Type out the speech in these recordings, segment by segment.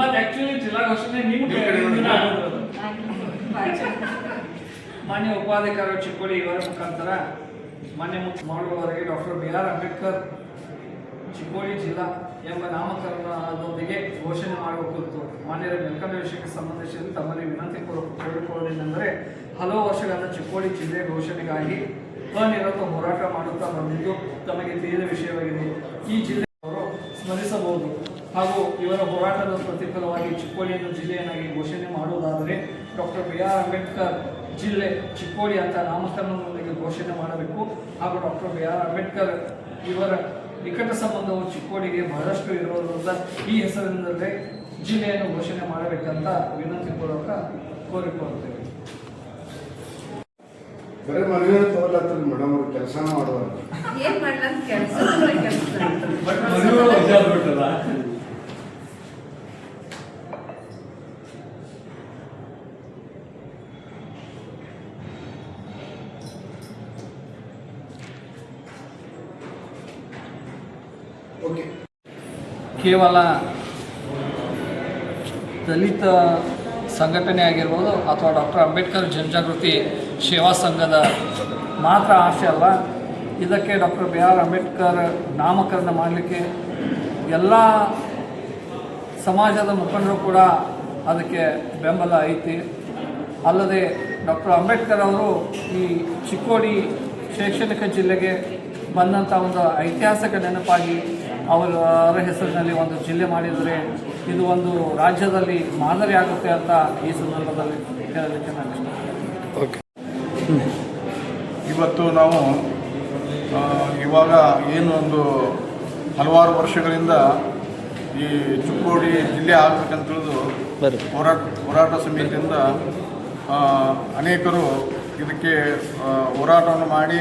ಮತ್ತೆ ಆಕ್ಚುಲಿ ಜಿಲ್ಲಾ ಘೋಷಣೆ ನಿಮ್ಮ ಮಾನ್ಯ ಉಪಾಧಿಕಾರ ಚಿಕ್ಕೋಡಿ ಇವರ ಮುಖಾಂತರ ಮಾನ್ಯ ಮುಖ್ಯ ಮಾಡುವವರೆಗೆ doctor B R Ambedkar Chikkodi ಜಿಲ್ಲಾ ಎಂಬ ನಾಮಕರಣದೊಂದಿಗೆ ಘೋಷಣೆ ಮಾಡುವ ಕುರಿತು ಮಾನ್ಯರ ಮೇಲ್ಕಂಡ ವಿಷಯಕ್ಕೆ ಸಂಬಂಧಿಸಿದಂತೆ ತಮ್ಮಲ್ಲಿ ವಿನಂತಿ ಪೂರ್ವಕ ಹಲವು ವರ್ಷಗಳಿಂದ ಚಿಕ್ಕೋಡಿ ಜಿಲ್ಲೆ ಘೋಷಣೆಗಾಗಿ ಅನಿರತ ಹೋರಾಟ ಮಾಡುತ್ತಾ ಬಂದಿದ್ದು ತಮಗೆ ತಿಳಿದ ವಿಷಯವಾಗಿದೆ. ಈ ಜಿಲ್ಲೆ ಅವರು ಸ್ಮರಿಸಬಹುದು. ಹಾಗೂ ಇವರ ಹೋರಾಟದ ಪ್ರತಿಫಲವಾಗಿ ಚಿಕ್ಕೋಡಿಯನ್ನು ಜಿಲ್ಲೆಯನ್ನಾಗಿ ಘೋಷಣೆ ಮಾಡುವುದಾದರೆ ಡಾಕ್ಟರ್ ಬಿ ಆರ್ ಅಂಬೇಡ್ಕರ್ ಜಿಲ್ಲೆ ಚಿಕ್ಕೋಡಿ ಅಂತ ನಾಮಕರಣದೊಂದಿಗೆ ಘೋಷಣೆ ಮಾಡಬೇಕು. ಹಾಗೂ ಡಾಕ್ಟರ್ ಬಿ ಆರ್ ಅಂಬೇಡ್ಕರ್ ಇವರ ನಿಕಟ ಸಂಬಂಧವು ಚಿಕ್ಕೋಡಿಗೆ ಬಹಳಷ್ಟು ಇರುವುದರಿಂದ ಈ ಹೆಸರಿನಲ್ಲೇ ಜಿಲ್ಲೆಯನ್ನು ಘೋಷಣೆ ಮಾಡಬೇಕಂತ ವಿನಂತಿ ಪೂರ್ವಕ ಕೋರಿಕೊಳ್ಳುತ್ತೇವೆ. ಬರೀ ಮದುವೆ ಮೇಡಮ್ ಅವ್ರು ಕೆಲಸ ಮಾಡುವಾಗ ಏನ್ ಮಾಡ್ಲಂತ ಕೆಲಸ? ಓಕೆ ಕೇವಲ ದಲಿತ ಸಂಘಟನೆ ಆಗಿರ್ಬೋದು ಅಥವಾ ಡಾಕ್ಟರ್ ಅಂಬೇಡ್ಕರ್ ಜನಜಾಗೃತಿ ಸೇವಾ ಸಂಘದ ಮಾತ್ರ ಆಸೆ ಅಲ್ಲ ಇದಕ್ಕೆ ಡಾಕ್ಟರ್ ಬಿ ಆರ್ ಅಂಬೇಡ್ಕರ್ ನಾಮಕರಣ ಮಾಡಲಿಕ್ಕೆ ಎಲ್ಲ ಸಮಾಜದ ಮುಖಂಡರು ಕೂಡ ಅದಕ್ಕೆ ಬೆಂಬಲ ಐತಿ. ಅಲ್ಲದೆ ಡಾಕ್ಟರ್ ಅಂಬೇಡ್ಕರ್ ಅವರು ಈ ಚಿಕ್ಕೋಡಿ ಶೈಕ್ಷಣಿಕ ಜಿಲ್ಲೆಗೆ ಬಂದಂಥ ಒಂದು ಐತಿಹಾಸಿಕ ನೆನಪಾಗಿ ಅವರ ಹೆಸರಿನಲ್ಲಿ ಒಂದು ಜಿಲ್ಲೆ ಮಾಡಿದರೆ ಇದು ಒಂದು ರಾಜ್ಯದಲ್ಲಿ ಮಾದರಿ ಆಗುತ್ತೆ ಅಂತ ಈ ಸಂದರ್ಭದಲ್ಲಿ ಹೇಳಲಿಕ್ಕೆ ನಾನು ಓಕೆ. ಇವತ್ತು ನಾವು ಆ, ಇವಾಗ ಏನು ಒಂದು ಹಲವಾರು ವರ್ಷಗಳಿಂದ ಈ ಚಿಕ್ಕೋಡಿ ಜಿಲ್ಲೆ ಆಗಬೇಕಂತ ತಿಳಿದು ಹೋರಾಟ ಹೋರಾಟ ಸಮಿತಿಯಿಂದ ಆ, ಅನೇಕರು ಇದಕ್ಕೆ ಹೋರಾಟವನ್ನು ಮಾಡಿ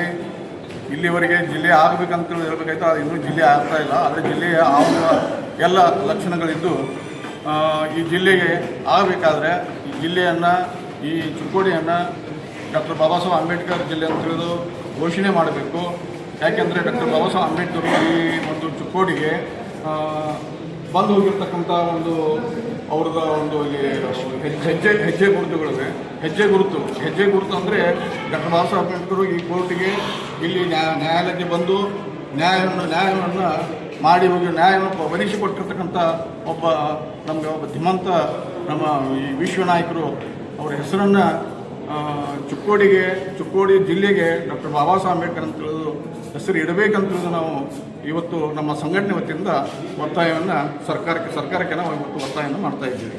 ಇಲ್ಲಿವರೆಗೆ ಜಿಲ್ಲೆ ಆಗಬೇಕಂತೇಳಿ ಹೇಳ್ಬೇಕಾಯ್ತು ಅದು ಇನ್ನೂ ಜಿಲ್ಲೆ ಆಗ್ತಾ ಇಲ್ಲ. ಆದರೆ ಜಿಲ್ಲೆಯ ಆಗುವ ಎಲ್ಲ ಲಕ್ಷಣಗಳಿದ್ದು ಈ ಜಿಲ್ಲೆಗೆ ಆಗಬೇಕಾದ್ರೆ ಈ ಜಿಲ್ಲೆಯನ್ನು, ಈ ಚುಕ್ಕೋಡಿಯನ್ನು ಡಾಕ್ಟರ್ ಬಾಬಾ ಸಾಹೇಬ್ ಅಂಬೇಡ್ಕರ್ ಜಿಲ್ಲೆ ಅಂತ ತಿಳಿದು ಘೋಷಣೆ ಮಾಡಬೇಕು. ಯಾಕೆಂದರೆ ಡಾಕ್ಟರ್ ಬಾಬಾ ಸಾಹೇಬ್ ಅಂಬೇಡ್ಕರ್ ಈ ಒಂದು ಚಿಕ್ಕೋಡಿಗೆ ಬಂದು ಹೋಗಿರ್ತಕ್ಕಂಥ ಒಂದು ಅವ್ರದ ಒಂದು ಹೆಜ್ಜೆ ಹೆಜ್ಜೆ ಗುರುತುಗಳಿವೆ ಹೆಜ್ಜೆ ಗುರುತು. ಹೆಜ್ಜೆ ಗುರುತು ಅಂದರೆ ಡಾಕ್ಟರ್ ಬಾಬಾ ಈ ಕೋರ್ಟಿಗೆ ಇಲ್ಲಿ ನ್ಯಾಯ ನ್ಯಾಯಾಲಯಕ್ಕೆ ಬಂದು ನ್ಯಾಯವನ್ನು ನ್ಯಾಯವನ್ನು ಮಾಡಿ ಹೋಗಿ ನ್ಯಾಯವನ್ನು ಒದಗಿಸಿಕೊಟ್ಟಿರ್ತಕ್ಕಂಥ ಒಬ್ಬ ನಮಗೆ ಒಬ್ಬ ಧಿಮಂತ ನಮ್ಮ ಈ ವಿಶ್ವ ಅವರ ಹೆಸರನ್ನು ಚಿಕ್ಕೋಡಿಗೆ, ಚುಕ್ಕೋಡಿ ಜಿಲ್ಲೆಗೆ ಡಾಕ್ಟರ್ ಬಾಬಾ ಸಾಹೇಬ್ ಅಂಬೇಡ್ಕರ್ ಅಂತ ತಿಳಿದು ಹೆಸರು ಇಡಬೇಕಂತ ನಾವು ಇವತ್ತು ನಮ್ಮ ಸಂಘಟನೆ ವತಿಯಿಂದ ಒತ್ತಾಯವನ್ನು ಸರ್ಕಾರಕ್ಕೆ ಸರ್ಕಾರಕ್ಕೆ ನಾವು ಇವತ್ತು ಒತ್ತಾಯವನ್ನು ಮಾಡ್ತಾ ಇದ್ದೀವಿ.